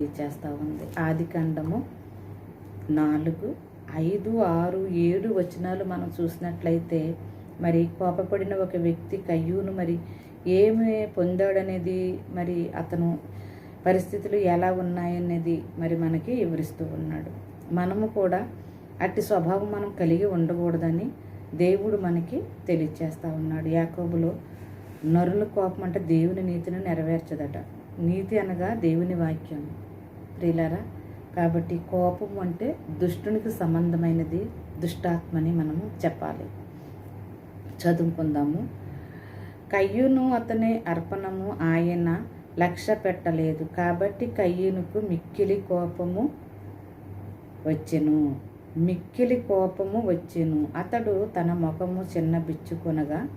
చేస్తూ ఉంది. ఆదికాండము నాలుగు. ఐదు ఆరు ఏడు వచనాలు మనం చూసినట్లయితే మరి కోపపడిన ఒక వ్యక్తి కయ్యూను మరి ఏమి పొందాడనేది మరి అతను పరిస్థితులు ఎలా ఉన్నాయనేది మరి మనకి వివరిస్తూ ఉన్నాడు. మనము కూడా అట్టి స్వభావం మనం కలిగి ఉండకూడదని దేవుడు మనకి తెలియచేస్తూ ఉన్నాడు. యాకోబులో నరుల కోపం అంటే దేవుని నీతిని నెరవేర్చదట. నీతి అనగా దేవుని వాక్యం. ప్రియులారా కాబట్టి కోపం అంటే దుష్టునికి సంబంధమైనది దుష్టాత్మని మనము చెప్పాలి. చదువుకుందాము కయ్యూను అతని అర్పణము ఆయన లక్ష్య పెట్టలేదు. కాబట్టి కయ్యూనుకు మిక్కిలి కోపము వచ్చెను. మిక్కిలి కోపము వచ్చెను. అతడు తన ముఖము చిన్న బిచ్చుకొనగా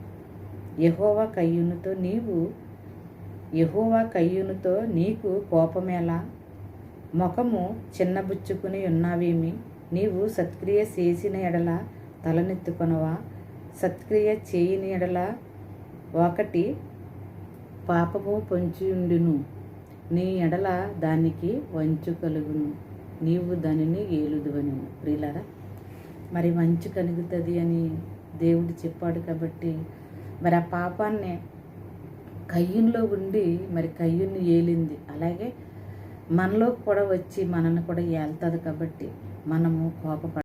యహోవా కయ్యూనుతో నీవు యహోవా కయ్యూనుతో నీకు కోపమేలా ముఖము చిన్నబుచ్చుకుని ఉన్నావేమి? నీవు సత్క్రియ చేసిన ఎడల తలనెత్తుకొనవా? సత్క్రియ చేయని ఎడల ఒకటి పాపము పొంచియుండును. నీ ఎడల దానికి వంచు కలుగును. నీవు దానిని ఏలుదువని. ప్రియులరా మరి మంచు కలుగుతుంది అని దేవుడు చెప్పాడు కాబట్టి మరి ఆ పాపాన్ని కయ్యంలో ఉండి మరి కయ్యుని ఏలింది. అలాగే మనలో కూడా వచ్చి మనల్ని కూడా ఏళ్తుంది కాబట్టి మనము కోపపడ